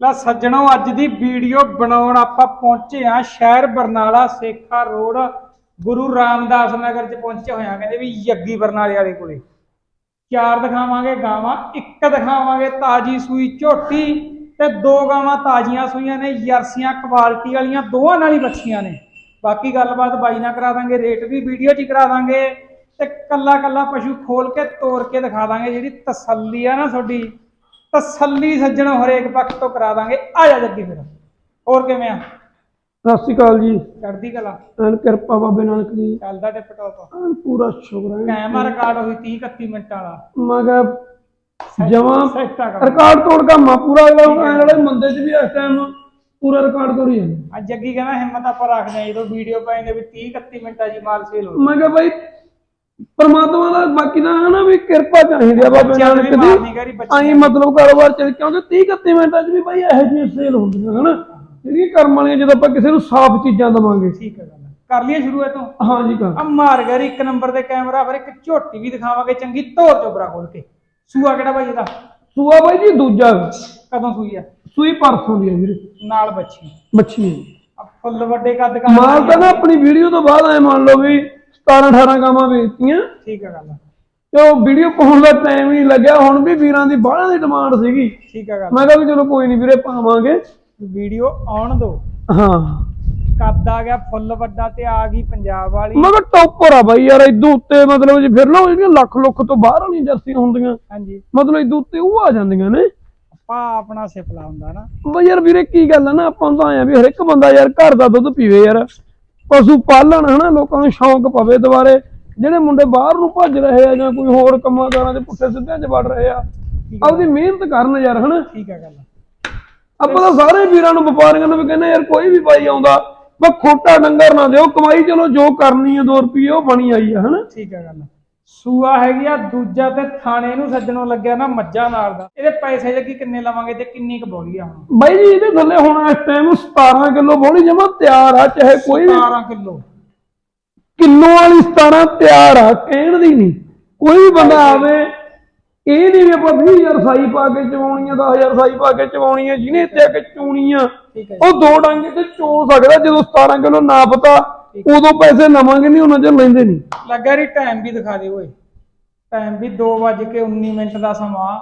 ਲੈ ਸੱਜਣੋ, ਅੱਜ ਦੀ ਵੀਡੀਓ ਬਣਾਉਣ ਆਪਾਂ ਪਹੁੰਚੇ ਆ ਸ਼ਹਿਰ ਬਰਨਾਲਾ ਸੇਖਾ ਰੋਡ, ਗੁਰੂ ਰਾਮਦਾਸ ਨਗਰ ਚ ਪਹੁੰਚੇ ਹੋਇਆ ਕਹਿੰਦੇ ਵੀ ਯੱਗੀ ਬਰਨਾਲੇ ਵਾਲੇ ਕੋਲੇ। ਚਾਰ ਦਿਖਾਵਾਂਗੇ ਗਾਵਾਂ, ਇੱਕ ਦਿਖਾਵਾਂਗੇ ਤਾਜੀ ਸੂਈ ਝੋਟੀ ਤੇ ਦੋ ਗਾਵਾਂ ਤਾਜ਼ੀਆਂ ਸੂਈਆਂ ਨੇ ਜਰਸੀਆਂ ਕੁਆਲਿਟੀ ਵਾਲੀਆਂ ਦੋਵਾਂ ਨਾਲ ਹੀ ਬੱਚੀਆਂ ਨੇ। ਬਾਕੀ ਗੱਲਬਾਤ ਬਾਈ ਨਾਲ ਕਰਾ ਦਾਂਗੇ, ਰੇਟ ਵੀ ਵੀਡੀਓ 'ਚ ਕਰਾ ਦਾਂਗੇ ਤੇ ਕੱਲਾ ਕੱਲਾ ਪਸ਼ੂ ਖੋਲ ਕੇ ਤੋੜ ਕੇ ਦਿਖਾ ਦਾਂਗੇ ਜਿਹੜੀ ਤਸੱਲੀ ਆ ਨਾ ਤੁਹਾਡੀ। ਤਸੱਲੀ ਸੱਜਣੋ ਹਰੇਕ ਪੱਖ ਤੋਂ ਕਰਾ ਦਾਂਗੇ। ਆ ਜਾ ਜੱਗੀ ਫਿਰ। ਹੋਰ ਕਿਵੇਂ ਆ? ਸਤਿ ਸ਼੍ਰੀ ਅਕਾਲ ਜੀ। ਚੜਦੀ ਕਲਾ। ਐਨ ਕਿਰਪਾ ਬਾਬੇ ਨਾਨਕ ਦੀ। ਚੱਲਦਾ ਟਿਪ ਟੌਪ। ਐਨ ਪੂਰਾ ਸ਼ੁਕਰ ਹੈ। ਕੈਮਰਾ ਰਿਕਾਰਡ ਹੋਈ 30 31 ਮਿੰਟਾਂ ਵਾਲਾ। ਮੈਂ ਕਿਹਾ ਜਮਾਂ ਸੈੱਟਾ ਕਰ ਰਿਕਾਰਡ ਤੋੜ ਕੰਮ ਪੂਰਾ ਅਗਲਾ ਐਨ ਵਾਲੇ ਮੰਦੇ ਚ ਵੀ ਇਸ ਟਾਈਮ ਪੂਰਾ ਰਿਕਾਰਡ ਤੋੜੀ ਜਾਂਦਾ। ਅੱਜ ਜੱਗੀ ਕਹਿੰਦਾ ਹਿੰਮਤ ਆਪਾਂ ਰੱਖਦੇ ਆ ਜਦੋਂ ਵੀਡੀਓ ਪਾਏਂਗੇ ਵੀ 30 31 ਮਿੰਟਾਂ ਹੀ ਮਾਲ ਸੇਲ ਹੋ ਮੈਂ ਕਿਹਾ ਭਾਈ ਪਰਮਾਤਮਾ ਦਾ ਬਾਕੀ ਦਾ ਹੈ ਨਾ ਵੀ ਕਿਰਪਾ ਚਾਹੀਦੀ ਆ ਬਾਬੇ ਬੱਚਿਆਂ ਨੂੰ ਨਾਨਕ ਵੀ ਮਾਰਨੀ ਕਰੀ ਦੀ ਬੱਚਿਆਂ ਆਈ ਮਤਲਬ ਕਾਰੋਬਾਰ ਚੱਲ ਕਿਉਂਕਿ 30 31 ਮਿੰਟਾਂ ਚ ਵੀ ਭਾਈ ਇਹੋ ਜਿਹੀਆਂ ਸੇਲ ਹੁੰਦੀਆਂ ਹਨਾ। ਜਿਹੜੀਆਂ ਕਰਮ ਵਾਲੀਆਂ ਜਦੋਂ ਆਪਾਂ ਕਿਸੇ ਨੂੰ ਸਾਫ਼ ਚੀਜ਼ਾਂ ਦਵਾਂਗੇ। ਠੀਕ ਹੈ ਗੱਲ ਕਰ ਲਈਏ ਸ਼ੁਰੂ ਇਹ ਤੋਂ। ਹਾਂ ਜੀ ਕਰ। ਆ ਮਾਰ ਗਰ ਇੱਕ ਨੰਬਰ ਤੇ ਕੈਮਰਾ ਫਿਰ ਇੱਕ ਝੋਟੀ ਵੀ ਦਿਖਾਵਾਂਗੇ ਚੰਗੀ ਧੋਰ ਚੋਬਰਾ ਖੋਲ ਕੇ। ਸੂਆ ਕਿਹੜਾ ਭਾਈ ਇਹਦਾ? ਸੂਆ ਬਾਈ ਜੀ ਦੂਜਾ। ਕਦੋਂ ਸੂਈ ਆ? ਸੂਈ ਪਰਸੋਂ ਦੀ ਹੈ ਵੀਰੇ। ਨਾਲ ਬੱਚੀ ਬੱਚੀ ਹੈ ਆ ਫੁੱਲ ਵੱਡੇ ਕੱਦ ਕਾ ਮਾਲ ਤਾਂ ਨਾ ਆਪਣੀ ਵੀਡੀਓ ਤੋਂ ਬਾਅਦ ਐ ਮੰਨ ਲਓ ਵੀ 17 18 ਗਾਵਾਂ ਵੇਚਤੀਆਂ। ਠੀਕ ਹੈ ਗੱਲ ਤੇ ਉਹ ਵੀਡੀਓ ਪਾਉਣ ਦਾ ਟਾਈਮ ਹੀ ਨਹੀਂ ਲੱਗਿਆ। ਹੁਣ ਵੀ ਵੀਰਾਂ ਦੀ ਬਾਹਲਾਂ ਦੀ ਡਿਮਾਂਡ ਸੀਗੀ। ਠੀਕ ਹੈ ਗੱਲ ਮੈਂ ਕਿਹਾ ਵੀ ਚਲੋ ਕੋਈ ਨਹੀਂ ਵੀਰੇ ਪਾਵਾਂਗੇ। ਵੀਡੀਓ ਆਉਣ ਦੋ। ਹਾਂ। ਕੱਦ ਆ ਗਿਆ ਫੁੱਲ ਵੱਡਾ ਤੇ ਆ ਗਈ ਪੰਜਾਬ ਵਾਲੀ। ਮੈਂ ਕਿਹਾ ਟੌਪਰ ਆ ਬਾਈ ਯਾਰ ਇਦੋਂ ਉੱਤੇ ਮਤਲਬ ਜੇ ਫਿਰ ਲਓ ਜਿਹੜੀਆਂ ਲੱਖ ਲੁੱਖ ਤੋਂ ਬਾਹਰ ਵਾਲੀਆਂ ਜਰਸੀਆਂ ਹੁੰਦੀਆਂ। ਹਾਂਜੀ। ਮਤਲਬ ਇਦੋਂ ਉੱਤੇ ਉਹ ਆ ਜਾਂਦੀਆਂ ਨੇ। ਆਪਾਂ ਆਪਣਾ ਸਿਪਲਾ ਹੁੰਦਾ ਨਾ। ਬਈ ਯਾਰ ਵੀਰੇ ਕੀ ਗੱਲ ਆ ਨਾ ਆਪਾਂ ਨੂੰ ਤਾਂ ਆਇਆ ਵੀ ਹਰ ਇੱਕ ਬੰਦਾ ਯਾਰ ਘਰ ਦਾ ਦੁੱਧ ਪੀਵੇ ਯਾਰ। ਪਸ਼ੂ ਪਾਲਣ ਹਨਾ ਲੋਕਾਂ ਨੂੰ ਸ਼ੌਂਕ ਪਵੇ ਦੁਬਾਰੇ। ਜਿਹੜੇ ਮੁੰਡੇ ਬਾਹਰ ਨੂੰ ਭੱਜ ਰਹੇ ਆ ਜਾਂ ਕੋਈ ਹੋਰ ਕੰਮਾਂ ਕਾਰਾਂ ਦੇ ਪੁੱਠੇ ਸਿੱਧਿਆਂ 'ਚ ਵੜ ਰਹੇ ਆ ਆਪਦੀ ਮਿਹਨਤ ਕਰਨ ਯਾਰ ਹਨਾ। ਠੀਕ ਹੈ ਗੱਲ ਆਪਾਂ ਤਾਂ ਸਾਰੇ ਵੀਰਾਂ ਨੂੰ ਵਪਾਰੀਆਂ ਨੂੰ ਵੀ ਕਹਿੰਦੇ ਯਾਰ ਕੋਈ ਵੀ ਬਾਈ ਆਉਂਦਾ ਬਸ ਖੋਟਾ ਡੰਗਰ ਨਾ ਦਿਓ ਕਮਾਈ ਚਲੋ ਜੋ ਕਰਨੀ ਹੈ 2 ਰੁਪਏ ਉਹ ਬਣੀ ਆਈ ਆ ਹਨਾ। ਠੀਕ ਹੈ ਗੱਲ ਸੂਆ ਹੈਗੀ ਆ ਦੂਜਾ ਤੇ ਥਾਣੇ ਨੂੰ ਸੱਜਣੋਂ ਲੱਗਿਆ ਨਾ ਮੱਝਾਂ ਨਾਲ ਦਾ। ਇਹਦੇ ਪੈਸੇ ਜੱਗੀ ਕਿੰਨੇ ਲਵਾਂਗੇ ਤੇ ਕਿੰਨੀ ਕੁ ਬੋਲੀ ਆ ਹੁਣ? ਬਾਈ ਜੀ ਇਹਦੇ ਥੱਲੇ ਹੁਣ ਇਸ ਟਾਈਮ 17 ਕਿਲੋ ਬੋਲੀ ਜਮਾ ਤਿਆਰ ਆ ਚਾਹੇ ਕੋਈ ਵੀ 17 ਕਿਲੋ। ਕਿਲੋ ਵਾਲੀ 17 ਤਿਆਰ ਆ ਕਹਿਣ ਦੀ ਨਹੀਂ। ਕੋਈ ਵੀ ਬੰਦਾ ਆਵੇ ਇਹ ਨਹੀਂ ਵੀ ਆਪਾਂ 20000 ਸਾਈ ਪਾ ਕੇ ਚਵਾਉਣੀ ਆ 10000 ਸਾਈ ਪਾ ਕੇ ਚਵਾਉਣੀ ਆ ਜਿਹਨੇ ਇੱਥੇ ਆ ਕੇ ਚੂਣੀ ਆ ਠੀਕ ਹੈ ਉਹ ਦੋ ਡਾਂਗੇ ਤੇ ਚੋ ਸਕਦਾ ਜਦੋਂ 17 ਕਿਲੋ ਨਾ ਪਤਾ। ਉਦੋਂ ਪੈਸੇ ਲਵਾਂਗੇ ਨਹੀਂ ਉਹਨਾਂ ਚ ਲੈਂਦੇ ਨਹੀਂ। ਲੱਗਾ ਰੀ ਟਾਈਮ ਵੀ ਦਿਖਾ ਦੇ ਓਏ। ਟਾਈਮ ਵੀ 2:19 ਮਿੰਟ ਦਾ ਸਮਾਂ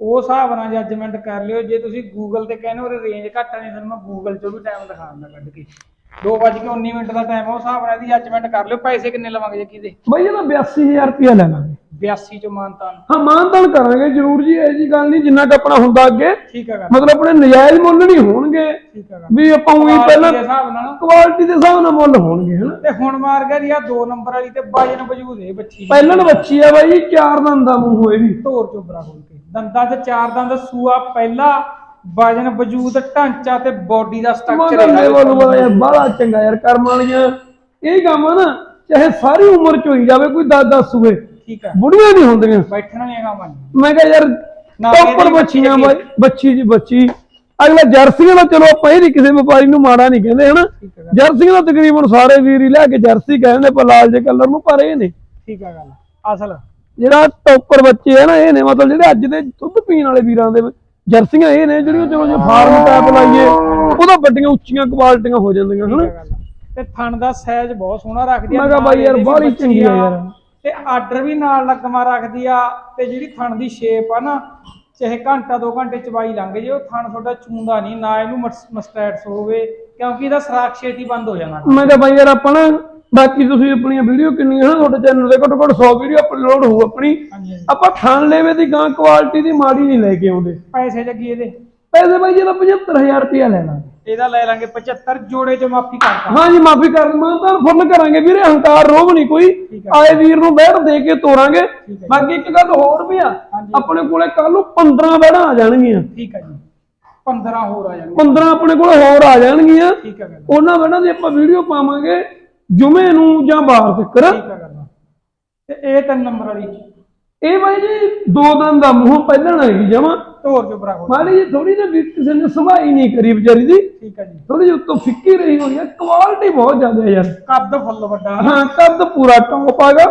ਉਹ ਹਿਸਾਬ ਨਾਲ ਜੱਜਮੈਂਟ ਕਰ ਲਿਓ। ਜੇ ਤੁਸੀਂ ਗੂਗਲ ਤੇ ਕਹਿੰਦੇ ਹੋ ਰੇਂਜ ਘੱਟ ਨਹੀਂ ਫਿਰ ਮੈਂ ਗੂਗਲ 'ਚੋਂ ਵੀ ਟਾਈਮ ਦਿਖਾ ਦਿੰਦਾ ਕੱਢ ਕੇ। 2:19 ਮਿੰਟ ਦਾ ਟਾਈਮ ਉਹ ਹਿਸਾਬ ਨਾਲ ਇਹਦੀ ਜੱਜਮੈਂਟ ਕਰ ਲਿਓ ਪੈਸੇ ਕਿੰਨੇ ਲਵਾਂਗੇ ਜੀ ਦੇ ਬਾਈ ਇਹਦਾ 82000 ਰੁਪਇਆ ਲੈ ਲਾਂਗੇ 82 ਚੋਂ ਮਾਨਤਾਨ ਹਾਂ ਮਾਨਤਾਨ ਕਰਾਂਗੇ ਜ਼ਰੂਰ ਜੀ ਇਹ ਜੀ ਗੱਲ ਨਹੀਂ ਜਿੰਨਾ ਕ ਆਪਣਾ ਹੁੰਦਾ ਅੱਗੇ ਠੀਕ ਹੈ ਗੱਲ ਮਤਲਬ ਆਪਣੇ ਨਜਾਇਜ਼ ਮੁੱਲ ਨਹੀਂ ਹੋਣਗੇ। ਠੀਕ ਵੀ ਆਪਾਂ ਉਹੀ ਪਹਿਲਾਂ ਦੇ ਹਿਸਾਬ ਨਾਲ। ਕੁਆਲਿਟੀ ਦੇ ਹਿਸਾਬ ਨਾਲ ਮੁੱਲ ਹੋਣਗੇ ਹਨਾ? ਤੇ ਹੁਣ ਮਾਰ ਗਿਆ ਜੀ ਆ ਦੋ ਨੰਬਰ ਵਾਲੀ ਤੇ ਵਜਨ ਵਜੂਦ ਬੱਚੀ। ਪਹਿਲਾਂ ਬੱਚੀ ਆ ਬਾਈ ਚਾਰ ਦੰਦ ਦਾ ਮੂੰਹ ਹੋਏ ਵੀ। ਧੋਰ ਚੋਬਰਾ ਖੋਲ ਕੇ। ਦੰਦਾਂ 'ਚ ਚਾਰ ਦੰਦ ਸੂਆ ਪਹਿਲਾ ਵਜਨ ਵਜੂਦ ਢਾਂਚਾ ਤੇ ਬਾਡੀ ਦਾ ਸਟਰਕਚਰ ਮਗਰ ਲੈ ਵਾਲੂ ਯਾਰ ਬੜਾ ਚੰਗਾ ਯਾਰ ਕਰਮ ਵਾਲੀਆਂ। ਇਹ ਕੰਮ ਆ ਨਾ ਚਾਹੇ ਸਾਰੀ ਉਮਰ ਚ ਹੋਈ ਜਾਵੇ ਕੋਈ 10 10 ਸੂਏ ਠੀਕ ਹੈ। ਬੁੜੀਆਂ ਨਹੀਂ ਹੁੰਦੀਆਂ। ਬੈਠਣਾ ਨਹੀਂ ਮਨ ਮੈਂ ਕਿਹਾ ਯਾਰ ਟੋਪਰ ਬੱਚੀਆਂ ਬੱਚੀ ਬਾਈ ਬੱਚੀ ਜੀ ਬੱਚੀ। ਅਗਲਾ ਜਰਸੀਆਂ ਦਾ ਚਲੋ ਆਪਾਂ ਇਹ ਨੀ ਕਿਸੇ ਵਪਾਰੀ ਨੂੰ ਮਾੜਾ ਨਹੀਂ ਕਹਿੰਦੇ ਹਨਾ? ਜਰਸੀਆਂ ਦਾ ਤਕਰੀਬਨ ਸਾਰੇ ਵੀਰ ਹੀ ਲੈ ਕੇ ਜਰਸੀ ਕਹਿੰਦੇ ਪਰ ਲਾਲ ਜੇ ਕਲਰ ਨੂੰ ਪਰ ਇਹ ਨੇ ਠੀਕ ਹੈ ਗੱਲ। ਅਸਲ। ਜਿਹੜਾ ਟੋਪਰ ਬੱਚੇ ਆ ਨਾ ਇਹ ਨੇ ਮਤਲਬ ਜਿਹੜੇ ਅੱਜ ਦੇ ਦੁੱਧ ਪੀਣ ਵਾਲੇ ਵੀਰਾਂ ਦੇ ਜਰਸੀਆਂ ਇਹ ਨੇ ਜਿਹੜੀਆਂ ਚਲੋ ਜੇ ਫਾਰਮ ਟਾਈਪ ਲਾਈਏ ਉਹਦਾ ਵੱਡੀਆਂ ਉੱਚੀਆਂ ਕੁਆਲਿਟੀਆਂ ਹੋ ਜਾਂਦੀਆਂ ਹਨਾ? ਤੇ ਥਣ ਦਾ ਸਾਈਜ਼ ਬਹੁਤ ਸੋਹਣਾ ਰੱਖਦੀ ਆ ਮੈਂ ਕਿਹਾ ਬਾਈ ਯਾਰ ਬਾਹਲੀ ਚੰਗੀ ਆ ਯਾਰ। ਤੇ ਆਰਡਰ ਵੀ ਨਾਲ ਲੱਗਵਾ ਰੱਖਦੀ ਆ ਤੇ ਜਿਹੜੀ ਥਣ ਦੀ ਸ਼ੇਪ ਆ ਨਾ ਚਾਹੇ ਘੰਟਾ ਦੋ ਘੰਟੇ ਚਵਾਈ ਲੰਘ ਜੇ ਉਹ ਥਣ ਤੁਹਾਡਾ ਚੂੰਦਾ ਨਹੀਂ ਨਾ ਇਹਨੂੰ ਮਸਟੈਟਸ ਹੋਵੇ ਕਿਉਂਕਿ ਇਹਦਾ ਸਰਾਖ ਛੇਤੀ ਬੰਦ ਹੋ ਜਾਣਾ। ਮੈਂ ਕਿਹਾ ਬਾਈ ਯਾਰ ਆਪਾਂ ਨਾ ਬਾਕੀ ਤੁਸੀਂ ਆਪਣੀਆਂ ਵੀਡੀਓ ਕਿੰਨੀਆਂ ਹਨ ਤੁਹਾਡੇ ਚੈਨਲ ਤੇ ਘੱਟੋ ਘੱਟ 100 ਵੀਡੀਓ ਅਪਲੋਡ ਹੋਊ ਆਪਣੀ। ਹਾਂਜੀ ਹਾਂਜੀ। ਆਪਾਂ ਥਣ ਲੈਵੇ ਦੀ ਗਾਂ ਕੁਆਲਿਟੀ ਦੀ ਮਾੜੀ ਨਹੀਂ ਲੈ ਕੇ ਆਉਂਦੇ। ਪੈਸੇ ਜੱਗੀ ਇਹਦੇ। ਪੈਸੇ ਬਾਈ ਜਿਹਦਾ 75000 ਰੁਪਇਆ ਲੈ ਲਾਂਗੇ। ਇਹਦਾ ਲੈ ਲਾਂਗੇ 75 ਜੋੜੇ ਚ ਮਾਫੀ ਕਰਤਾ ਹਾਂਜੀ ਮਾਫੀ ਕਰ ਮੈਂ ਤਾਂ ਫੁੱਲ ਕਰਾਂਗੇ ਵੀਰੇ ਹੰਕਾਰ ਰੋਹ ਨਹੀਂ ਕੋਈ। ਠੀਕ ਆਏ ਵੀਰ ਨੂੰ ਬੈਠ ਦੇ ਕੇ ਤੋਰਾਂਗੇ। ਠੀਕ ਹੈ। ਬਾਕੀ ਇੱਕ ਗੱਲ ਹੋਰ ਵੀ ਆ ਹਾਂਜੀ। ਆਪਣੇ ਕੋਲੇ ਕੱਲ ਨੂੰ 15 ਬੈੜਾਂ ਆ ਜਾਣਗੀਆਂ। ਠੀਕ ਹੈ ਜੀ। 15 ਹੋਰ ਆ ਜਾਣਗੇ 15 ਆਪਣੇ ਕੋਲੇ ਹੋਰ ਆ ਜਾਣਗੀਆਂ। ਠੀਕ ਹੈ ਗੱਲ ਉਹਨਾਂ ਬੈੜਾਂ ਦੀ ਆਪਾਂ ਵੀਡੀਓ ਪਾਵਾਂਗੇ। ਜੁਮੇ ਨੂੰ ਜਾਂ ਬਾਹਰ ਤੱਕ ਠੀਕ ਹੈ ਗੱਲ ਤੇ ਇਹ ਤਿੰਨ ਨੰਬਰ ਵਾਲੀ ਇਹ ਬਾਈ ਜੀ ਦੋ ਦਿਨ ਦਾ ਮੂੰਹ ਪਹਿਲਾਂ ਹੈਗੀ ਜਮਾ। ਧੋਰ ਜੋ ਬਰਾ ਕੋਲ ਮਾੜੀ ਜੀ ਥੋੜੀ ਜਿਹੀ ਵੀ ਕਿਸੇ ਨੇ ਸੰਭਾਈ ਨਹੀਂ ਕਰੀ ਵਿਚਾਰੀ ਦੀ। ਠੀਕ ਹੈ ਜੀ। ਥੋੜੀ ਜਿਹੀ ਉੱਤੋਂ ਫਿੱਕੀ ਰਹੀ ਹੋਈ ਹੈ ਕੁਆਲਿਟੀ ਬਹੁਤ ਜ਼ਿਆਦਾ ਹੈ ਯਾਰ। ਕੱਦ ਫੁੱਲ ਵੱਡਾ। ਹਾਂ ਕੱਦ ਪੂਰਾ ਟੌਪ ਆਗਾ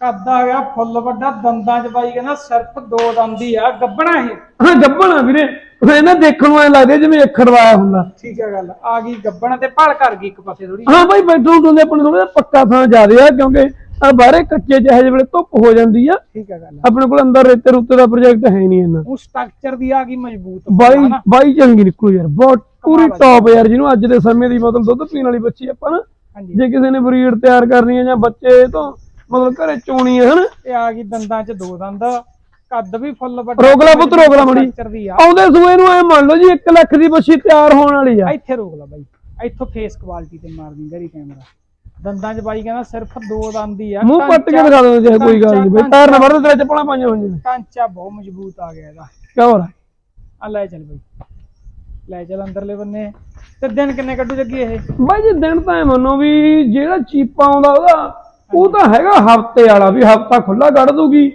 ਕੱਦ ਆ ਗਿਆ ਫੁੱਲ ਵੱਡਾ ਦੰਦਾਂ 'ਚ ਬਾਈ ਕਹਿੰਦਾ ਸਿਰਫ ਦੋ ਦੰਦ ਹੀ ਆ ਗੱਬਣਾ ਇਹ। ਹਾਂ ਗੱਬਣਾ ਵੀਰੇ। ਇਹ ਨਾ ਦੇਖਣ ਨੂੰ ਐ ਲੱਗਦਾ ਜਿਵੇਂ ਅੱਖਰ ਵਾਇਆ ਹੁੰਦਾ। ਠੀਕ ਹੈ ਗੱਲ ਆ ਗਈ ਗੱਬਣ ਤੇ ਭਲ ਕਰ ਗਈ ਇੱਕ ਪਾਸੇ ਥੋੜੀ ਹਾਂ ਬਾਈ ਬੈਠੋ ਟੁੰਦੇ ਆਪਣੇ ਥੋੜਾ ਪੱਕਾ ਥਾਂ ਜ਼ਿਆਦੇ ਆ ਕਿਉਂਕਿ ਆ ਬਾਹਰੇ ਕੱਚੇ ਜਿਹੇ ਜਿਹੇ ਵੇਲੇ ਧੁੱਪ ਹੋ ਜਾਂਦੀ ਆ। ਠੀਕ ਹੈ ਗੱਲ। ਆਪਣੇ ਕੋਲ ਅੰਦਰ ਰੇਤੇ ਰੁੱਤੇ ਦਾ ਪ੍ਰੋਜੈਕਟ ਹੈ ਨਹੀਂ ਇੰਨਾ। ਉਹ ਸਟਰਕਚਰ ਦੀ ਆ ਗਈ ਮਜ਼ਬੂਤ। ਬਾਈ? ਬਾਈ ਚੰਗੀ ਨਿਕਲੂ ਯਾਰ ਬਹੁਤ ਪੂਰੀ ਆ ਟੌਪ ਯਾਰ ਜਿਹਨੂੰ ਅੱਜ ਦੇ ਸਮੇਂ ਦੀ ਮਤਲਬ ਦੁੱਧ ਪੀਣ ਵਾਲੀ ਬੱਚੀ ਆਪਾਂ ਨਾ। ਜੇ ਕਿਸੇ ਨੇ ਬਰੀਡ ਤਿਆਰ ਕਰਨੀ ਹੈ ਜਾਂ ਬੱਚੇ ਤੋਂ ਮਤਲਬ ਘਰੇ ਚੋਣੀ ਹੈ ਹਨ? ਇਹ ਆ ਗਈ ਦੰਦਾਂ 'ਚ ਦੋ ਦੰਦ। ਕੱਦ ਵੀ ਫੁੱਲ ਵੱਡਾ ਰੋਕ ਲਾ ਪੁੱਤ, ਰੋਕ ਲਾ ਮਾੜੀ। ਆਉਂਦੇ ਸੂਏ ਨੂੰ ਐ ਮੰਨ ਲਓ ਜੀ 1 ਲੱਖ ਦੀ ਬੱਚੀ ਤਿਆਰ ਹੋਣ ਵਾਲੀ ਆ। ਇੱਥੇ ਰੋਕ ਲਾ ਬਾਈ। ਇੱਥੋਂ ਫੇਸ ਕੁਆਲਿਟੀ ਤੇ ਮਾਰਦੀ ਗਰੀ ਕੈਮਰਾ ਦੰਦਾਂ 'ਚ ਬਾਈ ਕਹਿੰਦਾ ਸਿਰਫ ਦੋ ਦੰਦ ਹੀ ਆ। ਮੂੰਹ ਪੱਟ ਕੇ ਦਿਖਾ ਦਿੰਦੇ ਜੇ ਕੋਈ ਗੱਲ ਨਹੀਂ। ਬਈ ਟਾਇਰ ਨਾ ਵਰਦੇ ਤੇਰੇ ਚੱਪਲਾਂ ਪਾਈਆਂ ਹੋਈਆਂ ਕਾਂਚਾ ਬਹੁਤ ਮਜ਼ਬੂਤ ਆ ਗਿਆ ਇਹਦਾ। ਰਿਹਾ ਆ ਲੈ ਚੱਲ ਬਾਈ। ਲੈ ਚੱਲ ਅੰਦਰਲੇ ਬੰਨੇ। ਤੇ ਦਿਨ ਕਿੰਨੇ ਕੱਢੂ ਜੱਗੀ ਇਹ? ਬਾਈ ਜੀ ਦਿਨ ਤਾਂ ਮੰਨੋ ਵੀ ਜਿਹੜਾ ਚੀਪਾ ਆਉਂਦਾ ਉਹਦਾ ਉਹ ਤਾਂ ਹੈਗਾ ਹਫ਼ਤੇ ਵਾਲਾ ਵੀ ਹਫਤਾ ਖੁੱਲਾ ਕੱਢ ਦੂਗੀ।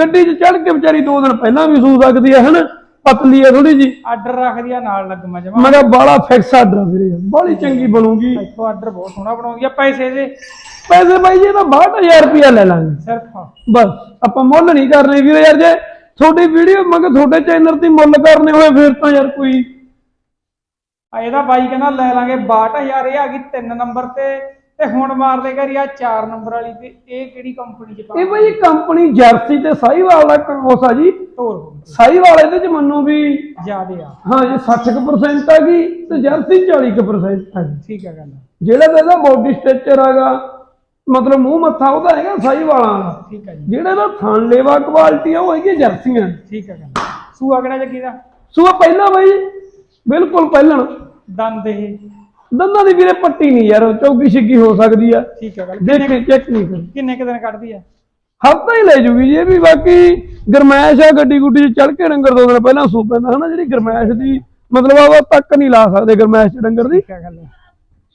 ਗੱਡੀ 'ਚ ਚੜ ਕੇ ਵਿਚਾਰੀ ਦੋ ਦਿਨ ਪਹਿਲਾਂ ਵੀ ਸੂ ਸਕਦੀ ਹੈ ਹਨ? ਪਤਲੀ ਹੈ ਥੋੜੀ ਜੀ ਆਰਡਰ ਰੱਖਦੀ ਆ ਨਾਲ ਲੱਗਮਾ ਜਮਾ। ਮੈਂ ਕਿਹਾ ਬਾਲਾ ਫਿਕਸ ਆਰਡਰ ਵੀਰੇ ਬਾਲੀ ਚੰਗੀ ਬਣੂਗੀ। ਇੱਥੋਂ ਆਰਡਰ ਬਹੁਤ ਸੋਹਣਾ ਬਣਾਉਂਦੀ ਆ ਪੈਸੇ ਦੇ। ਪੈਸੇ ਬਾਈ ਜੀ ਤਾਂ 62000 ਰੁਪਇਆ ਲੈ ਲਾਂਗੇ। ਸਿਰਫ। ਬਸ ਆਪਾਂ ਮੁੱਲ ਨਹੀਂ ਕਰਨੇ ਵੀਰੇ ਯਾਰ ਜੇ ਤੁਹਾਡੀ ਵੀਡੀਓ ਮਗਰ ਤੁਹਾਡੇ ਚੈਨਲ ਤੇ ਮੁੱਲ ਕਰਨੇ ਹੋਏ ਫਿਰ ਤਾਂ ਯਾਰ ਕੋਈ ਆ ਇਹਦਾ ਬਾਈ ਕਹਿੰਦਾ ਲੈ ਲਾਂਗੇ 62000 ਇਹ ਆ ਗਈ 3 ਨੰਬਰ ਤੇ। ਤੇ ਹੁਣ ਮਾਰ ਦੇ ਘਰੀ ਆ 4 ਨੰਬਰ ਵਾਲੀ ਤੇ ਇਹ ਕਿਹੜੀ ਕੰਪਨੀ ਚ ਇਹ ਬਾਈ ਕੰਪਨੀ ਜਰਸੀ ਤੇ ਸਾਈਵਾਲ ਦਾ ਕ੍ਰੋਸ ਆ ਜੀ। ਤੋਰ ਸਾਈਵਾਲ ਇਹਦੇ ਚ ਮੰਨੋ ਵੀ ਜਿਆਦੇ ਆ। ਹਾਂ ਜੀ 60% ਆ ਗਈ ਤੇ ਜਰਸੀ 40% ਆ ਗਈ। ਠੀਕ ਹੈ ਗੱਲ ਜਿਹੜਾ ਇਹਦਾ ਬੋਡੀ ਸਟਰਕਚਰ ਹੈਗਾ ਮਤਲਬ ਮੂੰਹ ਮੱਥਾ ਉਹਦਾ ਹੈਗਾ ਸਾਈਵਾਲਾਂ ਦਾ। ਠੀਕ ਹੈ ਜੀ। ਜਿਹੜਾ ਇਹਦਾ ਥਣ ਲੇਵਾ ਕੁਆਲਿਟੀ ਆ ਉਹ ਹੈਗੀ ਜਰਸੀਆਂ ਠੀਕ ਹੈ ਗੱਲ ਸੂਆ ਕਿਹੜਾ ਜੱਗੀ ਦਾ? ਸੋ ਪਹਿਲਾਂ ਬਾਈ ਬਿਲਕੁਲ ਪਹਿਲਾਂ। ਦੰਦ ਇਹ। ਦੰਦਾਂ ਦੀ ਵੀਰੇ ਪੱਟੀ ਨਹੀਂ ਯਾਰ ਚੌਕੀ ਛਿੱਕੀ ਹੋ ਸਕਦੀ ਆ। ਠੀਕ ਹੈ ਗੱਲ ਦੇਖ ਕੇ ਚੈੱਕ ਨਹੀਂ ਕਰ ਕਿੰਨੇ ਕੁ ਦਿਨ ਕੱਢਦੀ ਆ? ਹਫਤਾ ਹੀ ਲੈ ਜੂਗੀ ਜੀ ਇਹ ਵੀ ਬਾਕੀ ਗਰਮੈਸ਼ ਆ ਗੱਡੀ ਗੁੱਡੀ ਚ ਚੜ ਕੇ ਡੰਗਰ ਦੋ ਦਿਨ ਪਹਿਲਾਂ ਸੂ ਪੈਂਦਾ ਹਨਾ ਜਿਹੜੀ ਗਰਮੈਸ਼ ਦੀ ਮਤਲਬ ਆ ਉਹ ਤੱਕ ਨਹੀਂ ਲਾ ਸਕਦੇ ਗਰਮੈਸ਼ ਚ ਡੰਗਰ ਦੀ। ਹੈ ਗੱਲ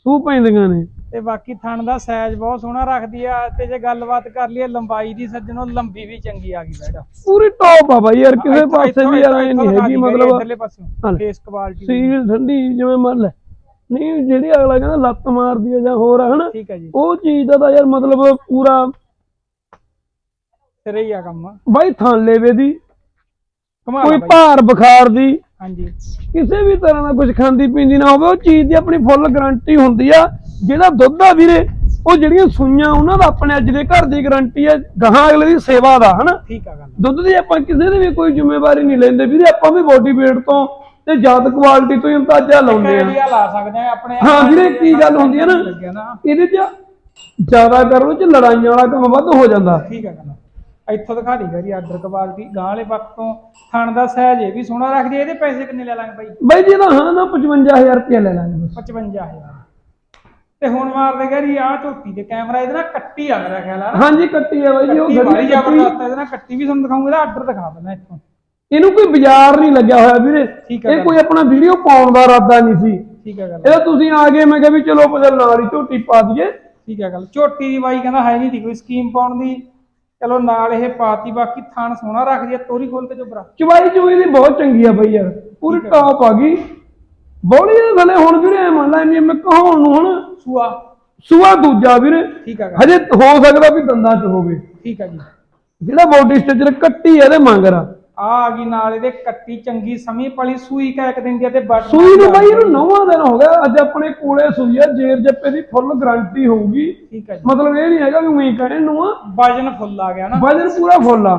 ਸੂ ਪੈਂਦੀਆਂ ਨੇ। ਤੇ ਬਾਕੀ ਥਣ ਦਾ ਸਾਈਜ਼ ਬਹੁਤ ਸੋਹਣਾ ਰੱਖਦੀ ਆ ਤੇ ਜੇ ਗੱਲਬਾਤ ਕਰ ਲਈਏ ਲੰਬਾਈ ਦੀ ਸੱਜਣੋ ਲੰਬੀ ਵੀ ਚੰਗੀ ਆ ਗਈ ਬੈਡ ਪੂਰੀ ਟੌਪ ਆ ਬਾਈ ਯਾਰ ਕਿਸੇ ਪਾਸੇ ਵੀ ਯਾਰ ਨਹੀਂ ਹੈਗੀ ਮਤਲਬ। ਫੇਸ ਕੁਆਲਿਟੀ ਸੀਲ ਠੰਡੀ ਜਿਵੇਂ ਮੰਨ ਲੈ। ਨਹੀਂ ਜਿਹੜੀ ਅਗਲਾ ਕਹਿੰਦਾ ਲੱਤ ਮਾਰਦੀ ਆ ਜਾਂ ਹੋਰ ਆ ਹਨਾ? ਠੀਕ ਹੈ ਜੀ। ਉਹ ਚੀਜ਼ ਦਾ ਤਾਂ ਯਾਰ ਮਤਲਬ ਪੂਰਾ ਸਿਰੇ ਹੀ ਆ ਕੰਮ। ਬਾਈ ਥਣ ਲੇਵੇ ਦੀ। ਕਮਾਲ ਕੋਈ ਭਾਰ ਬੁਖਾਰ ਦੀ। ਹਾਂਜੀ। ਕਿਸੇ ਵੀ ਤਰ੍ਹਾਂ ਦਾ ਕੁਝ ਖਾਂਦੀ ਪੀਂਦੀ ਨਾ ਹੋਵੇ ਉਹ ਚੀਜ਼ ਦੀ ਆਪਣੀ ਫੁੱਲ ਗਾਰੰਟੀ ਹੁੰਦੀ ਆ। ਜਿਹੜਾ ਦੁੱਧ ਆ ਵੀਰੇ ਉਹ ਜਿਹੜੀਆਂ ਸੂਈਆਂ ਉਹਨਾਂ ਦਾ ਆਪਣੇ ਅੱਜ ਦੇ ਘਰ ਦੀ ਗਾਰੰਟੀ ਆ ਗਾਹਾਂ ਅਗਲੇ ਦੀ ਸੇਵਾ ਦਾ ਹਨਾ? ਠੀਕ ਆ ਗੱਲ। ਦੁੱਧ ਦੀ ਆਪਾਂ ਕਿਸੇ ਦੀ ਵੀ ਕੋਈ ਜ਼ਿੰਮੇਵਾਰੀ ਨਹੀਂ ਲੈਂਦੇ। ਵੀਰੇ ਆਪਾਂ ਵੀ ਬੋਡੀ weight ਤੋਂ ਤੇ ਜਾਤ ਕੁਆਲਿਟੀ ਤੋਂ ਹੀ ਅੰਦਾਜ਼ਾ ਲਾਉਂਦੇ ਆ। ਆਈਡੀਆ ਲਾ ਸਕਦੇ ਆ ਆਪਣੇ ਹਾਂ ਵੀਰੇ ਕੀ ਗੱਲ ਹੁੰਦੀ ਆ ਨਾ ਨਾ। ਇਹਦੇ 'ਚ ਜ਼ਿਆਦਾ ਕਰਨ 'ਚ ਲੜਾਈਆਂ ਵਾਲਾ ਕੰਮ ਵੱਧ ਹੋ ਜਾਂਦਾ। ਠੀਕ ਆ ਗੱਲ ਇੱਥੋਂ ਦਿਖਾ ਦੀ ਗਰੀ ਆਰਡਰ ਕੁਆਲਿਟੀ ਗਾਂ ਵਾਲੇ ਪੱਖ ਤੋਂ ਥਣ ਦਾ ਸਾਈਜ਼ ਇਹ ਵੀ ਸੋਹਣਾ ਰੱਖਦੀ ਆ, ਇਹਦੇ ਪੈਸੇ ਕਿੰਨੇ ਲੈ ਲਾਂਗੇ ਬਾਈ? ਬਾਈ ਜੀ ਦਾ ਹਾਂ ਨਾ 55000 ਰੁਪਏ ਲੈ ਲਾਂਗੇ ਬਸ। 55000 ਤੇ ਹੁਣ ਮਾਰਦੇ ਗਰੀ ਆ ਝੋਟੀ ਦੇ ਕੈਮਰਾ ਇਹਦੇ ਨਾਲ ਕੱਟੀ ਆ ਮੇਰਾ ਖਿਆਲ ਆ ਨਾ। ਹਾਂਜੀ ਕੱਟੀ ਆ ਬਾਈ ਜੀ ਉਹ ਗੱਡੀ ਜ਼ਬਰਦਸਤ ਇਹਦੇ ਨਾਲ ਕੱਟੀ ਵੀ ਤੁਹਾਨੂੰ ਦਿਖਾਉਂਗਾ ਇਹਦਾ ਆਰਡਰ ਦਿਖਾ ਦਿੰਦਾ ਇੱਥੋਂ। ਇਹਨੂੰ ਕੋਈ ਬਾਜ਼ਾਰ ਨਹੀਂ ਲੱਗਿਆ ਹੋਇਆ ਵੀਰੇ। ਠੀਕ ਹੈ ਇਹ ਕੋਈ ਆਪਣਾ ਵੀਡੀਓ ਪਾਉਣ ਦਾ ਇਰਾਦਾ ਨਹੀਂ ਸੀ। ਠੀਕ ਆ ਗੱਲ। ਇਹਦਾ ਤੁਸੀਂ ਆ ਗਏ ਮੈਂ ਕਿਹਾ ਵੀ ਚਲੋ ਬਦਲ ਨਾਲ ਹੀ ਝੋਟੀ ਪਾ ਦਈਏ। ਠੀਕ ਆ ਗੱਲ। ਝੋਟੀ ਦੀ ਬਾਈ ਕਹਿੰਦਾ ਹੈ ਨਹੀਂ ਦੀ ਕੋਈ ਸਕੀਮ ਪਾਉਣ ਦੀ। ਚਲੋ ਨਾਲ ਇਹ ਪਾਤੀ ਬਾਕੀ ਥਣ ਸੋਹਣਾ ਰੱਖਦੀ ਆ ਤੋਰੀ ਖੋਲ ਕੇ ਚੋਬਰਾ ਚਵਾਈ ਚੁਈ ਦੀ ਬਹੁਤ ਚੰਗੀ ਆ ਬਈ ਯਾਰ। ਪੂਰੀ ਟੌਪ ਆ ਗਈ। ਬੋਲੀ ਦੇ ਥੱਲੇ ਹੁਣ ਵੀਰੇ ਮੰਨ ਲੈ ਮੈਂ ਕਹਾਉਣ ਨੂੰ ਹੁਣ। ਸੂਆ। ਸੂਆ ਦੂਜਾ ਵੀਰੇ। ਠੀਕ ਆ ਗੱਲ। ਹਜੇ ਹੋ ਸਕਦਾ ਵੀ ਦੰਦਾਂ 'ਚ ਹੋਵੇ। ਠੀਕ ਆ ਜੀ। ਜਿਹੜਾ ਬੋਡੀ ਸਟ੍ਰਕਚਰ ਕੱਟੀ ਆ ਇਹਦੇ ਮੰਗਰ ਆ ਆ ਗਈ ਨਾਲ ਇਹਦੇ ਕੱਟੀ ਚੰਗੀ ਸਮੀ ਪਲੀ ਸੂਈ ਕਾ ਇੱਕ ਦਿਨ ਦੀ ਆ ਤੇ ਬਟ ਸੂਈ ਨੂੰ ਬਾਈ ਇਹਨੂੰ ਨੌਵਾਂ ਦਿਨ ਹੋ ਗਿਆ ਅੱਜ ਆਪਣੇ ਕੋਲੇ ਸੂਈ ਆ ਜੇਰ ਜੱਪੇ ਦੀ ਫੁੱਲ ਗਾਰੰਟੀ ਹੋਊਗੀ। ਠੀਕ ਆ ਜੀ। ਮਤਲਬ ਇਹ ਨਹੀਂ ਹੈਗਾ ਵੀ ਉਹੀ ਕਹੇ ਨੂੰ ਆ। ਵਜਨ ਫੁੱਲ ਆ ਗਿਆ ਨਾ। ਵਜਨ ਪੂਰਾ ਫੁੱਲ ਆ।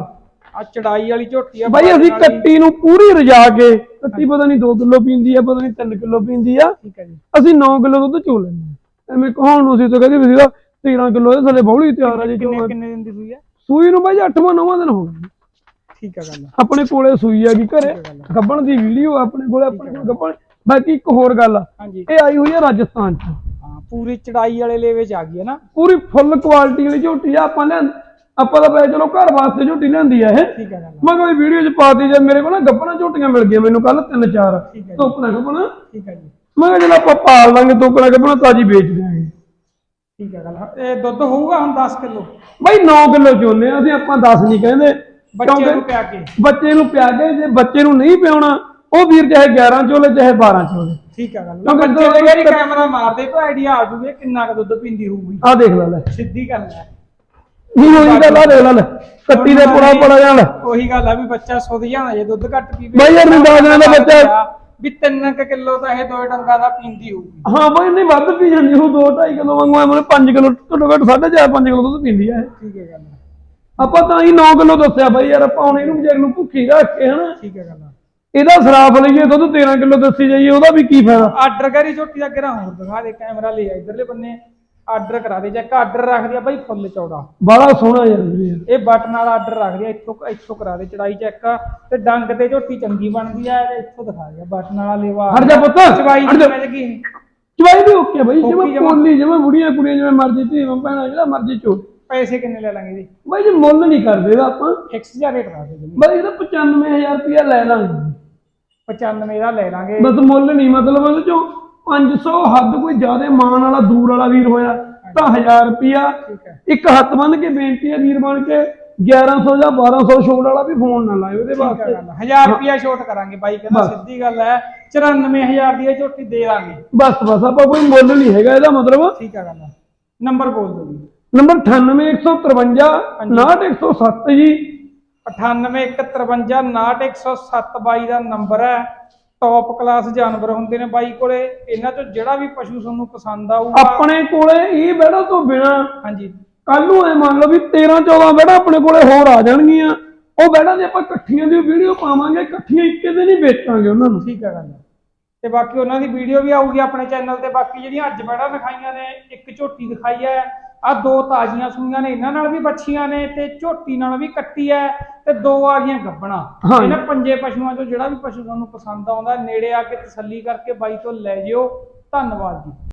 ਆ ਚੜਾਈ ਵਾਲੀ ਝੋਟੀ ਆ ਬਾਈ ਅਸੀਂ। ਕੱਟੀ ਨੂੰ ਪੂਰੀ ਰਜਾ ਕੇ ਕੱਟੀ ਪਤਾ ਨਹੀਂ 2 ਕਿਲੋ ਪੀਂਦੀ ਆ ਪਤਾ ਨਹੀਂ 3 ਕਿਲੋ ਪੀਂਦੀ ਆ। ਠੀਕ ਆ ਜੀ। ਅਸੀਂ 9 ਕਿਲੋ ਦੁੱਧ ਚੋ ਲੈਂਦੇ ਹਾਂ ਐਵੇਂ ਕਹਾਉਣ ਨੂੰ ਸੀ ਤਾਂ ਕਹਿੰਦੇ ਵੀ ਸੀਗਾ 13 ਕਿਲੋ ਦੇ ਥੱਲੇ ਬੌਲੀ ਤਿਆਰ ਆ ਜੀ ਕਿੰਨੇ ਕਿੰਨੇ ਦਿਨ ਦੀ ਸੂਈ ਆ? ਸੂਈ ਨੂੰ ਬਾਈ 8ਵਾਂ 9ਵਾਂ ਦਿਨ ਹੋ ਗਿਆ। ਠੀਕ ਆ ਗੱਲ ਆਪਣੇ ਕੋਲੇ ਸੂਈ ਹੈਗੀ ਘਰੇ। ਗੱਬਣ ਦੀ ਵੀਡੀਓ ਆਪਣੇ ਕੋਲੇ ਆਪਣੇ ਕੋਲ ਗੱਬਣ। ਬਾਕੀ ਇੱਕ ਹੋਰ ਗੱਲ ਆ। ਹਾਂਜੀ। ਇਹ ਆਈ ਹੋਈ ਆ ਰਾਜਸਥਾਨ ਚ। ਹਾਂ ਪੂਰੀ ਚੜਾਈ ਵਾਲੇ ਲੈਵੇ ਚ ਆ ਗਈ ਹੈ ਨਾ? ਪੂਰੀ ਫੁੱਲ ਕੁਆਲਿਟੀ ਵਾਲੀ ਝੋਟੀ ਆ ਆਪਾਂ ਲੈ ਆਪਾਂ ਤਾਂ ਪਏ ਚਲੋ ਘਰ ਵਾਸਤੇ ਝੋਟੀ ਲਿਆਂਦੀ ਆ ਇਹ। ਠੀਕ ਆ ਗੱਲ ਮੈਂ ਕੋਈ ਵੀਡੀਓ ਚ ਪਾਤੀ ਜੇ ਮੇਰੇ ਕੋਲ ਨਾ ਗੱਬਣਾ ਝੋਟੀਆਂ ਮਿਲ ਗਈਆਂ ਮੈਨੂੰ ਕੱਲ ਤਿੰਨ ਚਾਰ। ਤੋਪਣਾ ਗੱਬਣਾ। ਠੀਕ ਆ? ਜੀ ਮੈਂ ਕਿਹਾ ਜਦੋਂ ਆਪਾਂ ਪਾਲ ਲਾਂਗੇ ਤੋਪਣਾ ਗੱਬਣਾ ਤਾਜੀ ਵੇਚ ਦਿਆਂਗੇ। ਠੀਕ ਆ ਗੱਲ ਇਹ ਦੁੱਧ ਹੋਊਗਾ ਹੁਣ 10 ਕਿਲੋ? ਬਾਈ 9 ਕਿਲੋ ਚੋਨੇ ਆ ਅਸੀਂ ਆਪਾਂ 10 ਨਹੀਂ ਕਹਿੰਦੇ। ਬੱਚੇ ਨੂੰ ਪਿਆ ਕੇ। ਬੱਚੇ ਨੂੰ ਪਿਆ ਕੇ ਜੇ ਬੱਚੇ ਨੂੰ ਨਹੀਂ ਪਿਆਉਣਾ ਉਹ ਵੀਰ ਚਾਹੇ 11 ਚੋਲੇ ਚਾਹੇ 12 ਚੋਲੇ। ਠੀਕ ਆ ਗੱਲ। ਕਿਉਂਕਿ ਬੱਚੇ ਦੇ ਦੁੱਧ- ਗੈਰੀ ਕੈਮਰਾ ਮਾਰਦੇ ਤਾਂ ਆਈਡੀਆ ਆ ਜੂਗੇ ਕਿੰਨਾ ਕੁ ਦੁੱਧ ਪੀਂਦੀ ਹੋਊਗੀ। ਆਹ ਦੇਖ ਲੈ ਲੈ। ਸਿੱਧੀ ਗੱਲ ਹੈ ਨਹੀਂ ਹੋਈ ਗੱਲ ਆ ਦੇਖ ਲੈ ਲੈ। ਕੱਟੀ ਦੇ ਪੁੜਾ ਪੜਾ ਜਾਣ। ਉਹੀ ਗੱਲ ਆ ਵੀ ਬੱਚਾ ਸੁੱਧ ਜਾਂਦਾ ਜੇ ਦੁੱਧ ਘੱਟ ਪੀਵੇ ਬਾਈ ਯਾਰ ਮੈਨੂੰ ਦੱਸ ਦੇਣਾ ਦਾ ਬੱਚਾ। ਵੀ 3 ਕਿਲੋ ਤਾਂ ਇਹ ਦੋ ਡੰਗਾਂ ਦਾ ਪੀਂਦੀ ਹੋਊਗੀ। ਹਾਂ ਬਾਈ ਨਹੀਂ ਵੱਧ ਪੀ ਜਾਂਦੀ ਉਹ 2 2.5 ਕਿਲੋ ਵਾਂਗੂ ਐ ਮਤਲਬ 5 ਕਿਲੋ ਘੱਟੋ ਘੱਟ 4.5 5 ਕਿਲੋ ਦੁੱਧ ਪੀਂਦੀ ਆ। ਠੀਕ ਹੈ ਗੱਲ। ਆਪਾਂ ਤਾਂ ਹੀ 9 ਕਿਲੋ ਦੱਸਿਆ ਬਾਈ ਯਾਰ ਆਪਾਂ ਹੁਣ ਇਹਨੂੰ ਵਿਚਾਰੇ ਨੂੰ ਭੁੱਖੀ ਰੱਖ ਕੇ ਹਨਾ। ਠੀਕ ਹੈ ਗੱਲ ਇਹਦਾ ਸਰਾਫ ਲਈਏ ਦੁੱਧ 13 ਕਿਲੋ ਦੱਸੀ ਜਾਈਏ ਉਹਦਾ ਵੀ ਕੀ ਫਾਇਦਾ? ਆਰਡਰ ਕਰੀ ਝੋਟੀ ਦਾ ਕਿਹੜਾ ਹੋਰ ਦਿਖਾ ਦੇ ਕੈਮਰਾ ਲੈ ਆ ਇਧਰਲੇ ਬੰਨੇ। ਆਰਡਰ ਕਰਾ ਦੇ ਚੈੱਕ ਆਰਡਰ ਰੱਖਦੀ ਆ ਬਾਈ ਫੁੱਲ ਚੌੜਾ। ਬੜਾ ਸੋਹਣਾ ਯਾਰ ਵੀਰੇ। ਯਾਰ। ਇਹ ਬਟਨ ਵਾਲਾ ਆਰਡਰ ਰੱਖਦੀ ਆ ਇੱਥੋਂ ਇੱਥੋਂ ਕਰਾ ਦੇ ਚੜਾਈ ਚੈੱਕ। ਤੇ ਡੰਗ ਤੇ ਝੋਟੀ ਚੰਗੀ ਬਣਦੀ ਆ ਇੱਥੋਂ ਦਿਖਾ ਦੇ ਬਟਨ ਵਾਲਾ ਲੇਵਾ। ਹਟ ਜਾ ਪੁੱਤ ਚਵਾਈ ਹਟ ਜਾ। ਲੱਗੀ ਚਵਾਈ ਵੀ ਓਕੇ ਬਾਈ Okay ਜਿਵੇਂ ਜਮਾਂ। ਕੋਲੀ ਜਿਵੇਂ ਬੁੜੀਆਂ ਕੁੜੀਆਂ ਜਿਵੇਂ ਮਰਜ਼ੀ ਧੀ ਭੈਣਾਂ ਜਿਹੜਾ ਮਰਜ਼ੀ ਚੋ ਪੈਸੇ ਕਿੰਨੇ ਲੈ ਲਾਂਗੇ ਜੀ? ਬਾਈ ਜੀ ਮੁੱਲ ਨਹੀਂ ਕਰਦੇ ਇਹਦਾ ਆਪਾਂ। ਫਿਕਸ ਜਿਹਾ ਰੇਟ ਰੱਖ ਦੇ ਜੀ। ਬਾਈ ਇਹਦਾ 95000 ਰੁਪਇਆ ਲੈ ਲਾਂਗੇ। 95 ਦਾ ਲੈ ਲਾਂਗੇ। ਬਸ ਮੁੱਲ ਨਹੀਂ ਮਤਲਬ ਉਹਦੇ ਚੋਂ 500 ਹੱਦ ਕੋਈ ਜ਼ਿਆਦਾ ਮਾਨ ਵਾਲਾ ਦੂਰ ਵਾਲਾ ਵੀਰ ਹੋਇਆ ਤਾਂ 1000 ਰੁਪਇਆ। ਇੱਕ ਹੱਥ ਬੰਨ ਕੇ ਬੇਨਤੀ ਹੈ ਵੀਰ ਬਣ ਕੇ 1100 ਜਾਂ 1200 ਛੋੜ ਵਾਲਾ ਵੀ ਫੋਨ ਨਾ ਲਾਇਓ ਉਹਦੇ ਵਾਸਤੇ। ਗੱਲ 1000 ਰੁਪਿਆ ਛੋਟ ਕਰਾਂਗੇ ਬਾਈ ਕਹਿੰਦਾ। ਸਿੱਧੀ ਗੱਲ ਹੈ 94000 ਦੀ ਇਹ ਝੋਟੀ ਦੇ ਦਾਂਗੇ। ਬਸ ਬਸ ਆਪਾਂ ਕੋਈ ਮੁੱਲ ਨਹੀਂ ਹੈਗਾ ਇਹਦਾ ਮਤਲਬ। ਠੀਕ ਹੈ ਗੱਲ ਨੰਬਰ ਬੋਲ ਦਿਓ ਜੀ। ਨੰਬਰ 98153 98107 ਜੀ। 9815599107 ਬਾਈ ਦਾ ਨੰਬਰ ਹੈ। ਟੌਪ ਕਲਾਸ ਜਾਨਵਰ ਹੁੰਦੇ ਨੇ ਬਾਈ ਕੋਲੇ। ਇਹਨਾਂ ਚੋਂ ਜਿਹੜਾ ਵੀ ਪਸ਼ੂ ਤੁਹਾਨੂੰ ਪਸੰਦ ਆਊਗਾ ਆਪਣੇ ਕੋਲੇ ਇਹ ਬੈੜਾ ਤੋਂ ਬਿਨਾ ਹਾਂਜੀ। ਕੱਲ ਨੂੰ ਐ ਮੰਨ ਲਓ ਵੀ 13 14 ਬੈੜਾ ਆਪਣੇ ਕੋਲੇ ਹੋਰ ਆ ਜਾਣਗੀਆਂ। ਉਹ ਬੈੜਾ ਦੇ ਆਪਾਂ ਇਕੱਠੀਆਂ ਦੀ ਵੀਡੀਓ ਪਾਵਾਂਗੇ ਇਕੱਠੀਆਂ ਇੱਕੇ ਦਿਨ ਹੀ ਵੇਚਾਂਗੇ ਉਹਨਾਂ ਨੂੰ। ਠੀਕ ਹੈ ਗੱਲ ਤੇ ਬਾਕੀ ਉਹਨਾਂ ਦੀ ਵੀਡੀਓ ਵੀ ਆਊਗੀ ਆਪਣੇ ਚੈਨਲ ਤੇ। ਬਾਕੀ ਜਿਹੜੀਆਂ ਅੱਜ ਬੜਾ ਦਿਖਾਈਆਂ ਨੇ ਇੱਕ ਝੋਟੀ ਦਿਖਾਈ ਹੈ। ਆ ਦੋ ਤਾਜ਼ੀਆਂ ਸੂਈਆਂ ਨੇ ਇਹਨਾਂ ਨਾਲ ਵੀ ਬੱਚੀਆਂ ਨੇ ਤੇ ਝੋਟੀ ਨਾਲ ਵੀ ਕੱਟੀ ਹੈ ਤੇ ਦੋ ਆ ਗਈਆਂ ਗੱਬਣਾ। ਇਹਨਾਂ ਪੰਜੇ ਪਸ਼ੂਆਂ ਚੋਂ ਜਿਹੜਾ ਵੀ ਪਸ਼ੂ ਤੁਹਾਨੂੰ ਪਸੰਦ ਆਉਂਦਾ ਨੇੜੇ ਆ ਕੇ ਤਸੱਲੀ ਕਰਕੇ ਬਾਈ ਤੋਂ ਲੈ ਜਿਓ। ਧੰਨਵਾਦ ਜੀ।